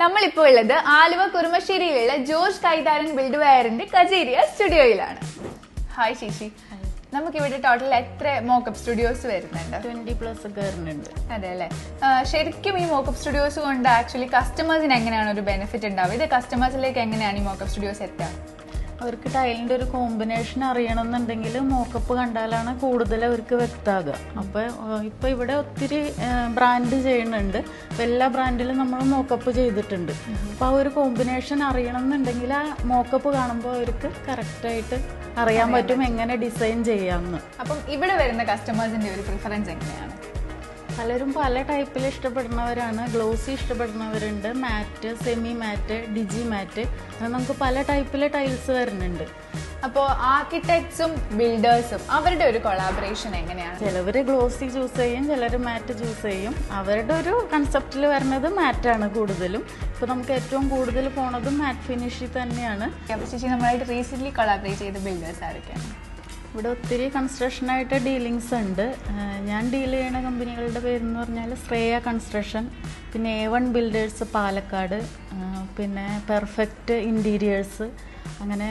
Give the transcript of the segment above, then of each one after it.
നമ്മളിപ്പോൾ ഉള്ളത് ആലുവ കുറുമശ്ശേരിയിലുള്ള ജോർജ് കൈതാരൻ ബിൽഡ് വയറിന്റെ കജേരിയ സ്റ്റുഡിയോയിലാണ്. ഹായ് ശിശി. നമുക്കിവിടെ ടോട്ടൽ എത്ര മോക്കപ്പ് സ്റ്റുഡിയോസ് വരുന്നുണ്ട്? ട്വന്റി പ്ലസ് ഒക്കെ വരുന്നുണ്ട്. അതെ അല്ലേ? ശരിക്കും ഈ മോക്കപ്പ് സ്റ്റുഡിയോസ് കൊണ്ട് ആക്ച്വലി കസ്റ്റമേഴ്സിന് എങ്ങനെയാണ് ഒരു ബെനിഫിറ്റ് ഉണ്ടാവുക? ഇത് കസ്റ്റമേഴ്സിലേക്ക് എങ്ങനെയാണ് ഈ മോക്കപ്പ് സ്റ്റുഡിയോസ് എത്തുക? അവർക്ക് ടൈലിന്റെ ഒരു കോമ്പിനേഷൻ അറിയണമെന്നുണ്ടെങ്കിൽ മോക്കപ്പ് കണ്ടാലാണ് കൂടുതൽ അവർക്ക് വ്യക്തമാകുക. അപ്പോൾ ഇപ്പൊ ഇവിടെ ഒത്തിരി ബ്രാൻഡ് ചെയ്യുന്നുണ്ട്. അപ്പൊ എല്ലാ ബ്രാൻഡിലും നമ്മൾ മോക്കപ്പ് ചെയ്തിട്ടുണ്ട്. അപ്പോൾ ആ ഒരു കോമ്പിനേഷൻ അറിയണം എന്നുണ്ടെങ്കിൽ ആ മോക്കപ്പ് കാണുമ്പോൾ അവർക്ക് കറക്റ്റായിട്ട് അറിയാൻ പറ്റും എങ്ങനെ ഡിസൈൻ ചെയ്യാമെന്ന്. അപ്പം ഇവിടെ വരുന്ന കസ്റ്റമേഴ്സിന്റെ ഒരു പ്രിഫറൻസ് എങ്ങനെയാണ്? പലരും പല ടൈപ്പിൽ ഇഷ്ടപ്പെടുന്നവരാണ്. Glossy ഇഷ്ടപ്പെടുന്നവരുണ്ട്. Matt semi matt digi matt. അങ്ങനെ നമുക്ക് പല ടൈപ്പിലെ ടൈൽസ് വരുന്നുണ്ട്. അപ്പോൾ ആർക്കിടെക്ട്സും ബിൽഡേഴ്സും അവരുടെ ഒരു കൊളാബറേഷൻ എങ്ങനെയാണ്? ചിലവർ ഗ്ലോസി ചൂസ് ചെയ്യും ചിലർ മാറ്റ് ചൂസ് ചെയ്യും. അവരുടെ ഒരു കൺസെപ്റ്റിൽ വരുന്നത് മാറ്റാണ് കൂടുതലും. ഇപ്പോൾ നമുക്ക് ഏറ്റവും കൂടുതൽ പോണതും മാറ്റ് ഫിനിഷിൽ തന്നെയാണ്. ചേച്ചി നമ്മളായിട്ട് റീസെന്റ് കൊളാബറേറ്റ് ചെയ്ത ബിൽഡേഴ്സ് ആരൊക്കെയാണ്? ഇവിടെ ഒത്തിരി കൺസ്ട്രക്ഷനായിട്ട് ഡീലിങ്സ് ഉണ്ട്. ഞാൻ ഡീൽ ചെയ്യുന്ന കമ്പനികളുടെ പേരെന്ന് പറഞ്ഞാൽ ശ്രേയ കൺസ്ട്രക്ഷൻ പിന്നെ എ വൺ ബിൽഡേഴ്സ് പാലക്കാട് പിന്നെ പെർഫെക്റ്റ് ഇന്റീരിയേഴ്സ് അങ്ങനെ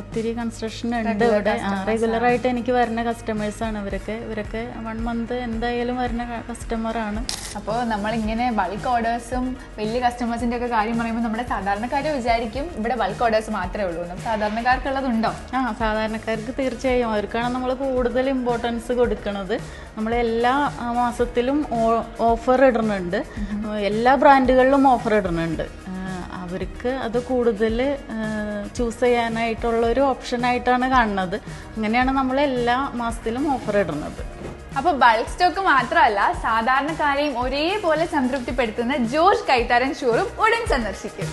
ഒത്തിരി കൺസ്ട്രക്ഷൻ ഉണ്ട് ഇവിടെ. റെഗുലറായിട്ട് എനിക്ക് വരുന്ന കസ്റ്റമേഴ്സാണ് ഇവരൊക്കെ. ഇവരൊക്കെ വൺ മന്ത് എന്തായാലും വരുന്ന കസ്റ്റമറാണ് അപ്പോൾ നമ്മളിങ്ങനെ ബൾക്ക് ഓർഡേഴ്സും വലിയ കസ്റ്റമേഴ്സിന്റെ ഒക്കെ കാര്യം പറയുമ്പോൾ നമ്മുടെ സാധാരണക്കാർ വിചാരിക്കും ഇവിടെ ബൾക്ക് ഓർഡേഴ്സ് മാത്രമേ ഉള്ളൂ. എന്ന് സാധാരണക്കാർക്കുള്ളതുണ്ടോ? ആ സാധാരണക്കാർക്ക് തീർച്ചയായും. അവർക്കാണ് നമ്മൾ കൂടുതൽ ഇമ്പോർട്ടൻസ് കൊടുക്കുന്നത് നമ്മൾ എല്ലാ മാസത്തിലും ഓഫർ ഇടുന്നുണ്ട്. എല്ലാ ബ്രാൻഡുകളിലും ഓഫർ ഇടുന്നുണ്ട്. അവർക്ക് അത് കൂടുതൽ ചൂസ് ഓപ്ഷൻ ആയിട്ടാണ് കാണുന്നത്. അങ്ങനെയാണ് നമ്മൾ എല്ലാ മാസത്തിലും ഓഫർ ഇടുന്നത്. അപ്പോൾ ബൾക്ക് സ്റ്റോക്ക് മാത്രമല്ല സാധാരണക്കാരെയും ഒരേപോലെ സംതൃപ്തിപ്പെടുത്തുന്ന ജോർജ് കൈത്താരൻ ഷോറും ഉടൻ സന്ദർശിക്കും.